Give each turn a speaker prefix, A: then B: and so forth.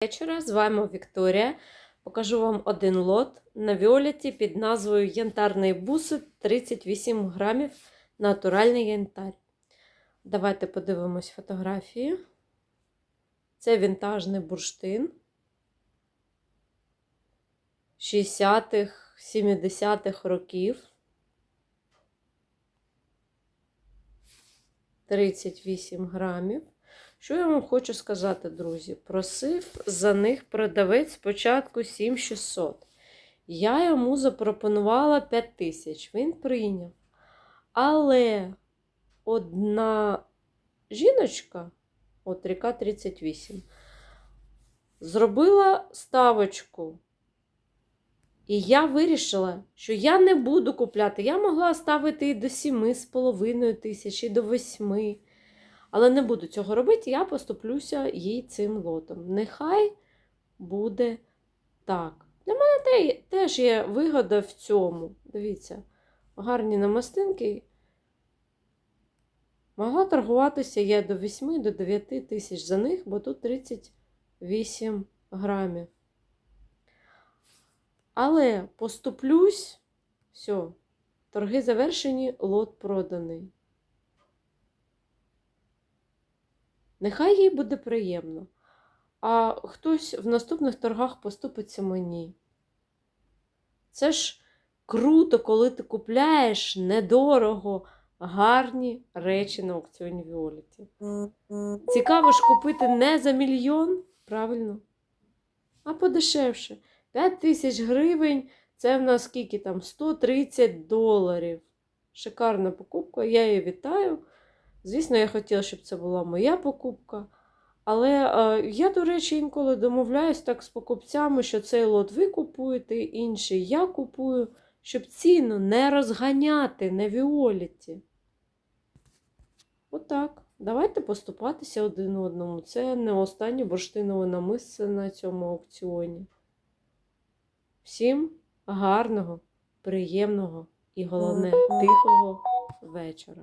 A: вечора. З вами Вікторія. Покажу вам один лот на Віолеті під назвою Янтарний бусит 38 грамів натуральний янтар. Давайте подивимось фотографії. Це вінтажний бурштин 60-х, 70-х років. 38 грамів. Що я вам хочу сказати, друзі? Просив за них продавець спочатку 7600. Я йому запропонувала 5000, він прийняв. Але одна жіночка, от ріка 38, зробила ставочку. І я вирішила, що я не буду купляти. Я могла ставити і до 7,5 тисяч, і до 8. Але не буду цього робити, я поступлюся їй цим лотом. Нехай буде так. Для мене те- теж є вигода в цьому. Дивіться, гарні намастинки. Могла торгуватися я до 8 до 9 тисяч за них, бо тут 38 грамів. Але поступлюсь, все, торги завершені, лот проданий. Нехай їй буде приємно. А хтось в наступних торгах поступиться мені. Це ж круто, коли ти купляєш недорого гарні речі на аукціоні Віоліті. Цікаво ж купити не за мільйон, правильно, а подешевше. 5 тисяч гривень це в нас скільки там? 130 доларів. Шикарна покупка, я її вітаю. Звісно, я хотіла, щоб це була моя покупка. Але е, я, до речі, інколи домовляюсь так з покупцями, що цей лот ви купуєте, інший я купую, щоб ціну не розганяти на Віоліті. Отак. Давайте поступатися один одному. Це не останнє бурштинове намисце на цьому аукціоні. Всім гарного, приємного і головне тихого вечора.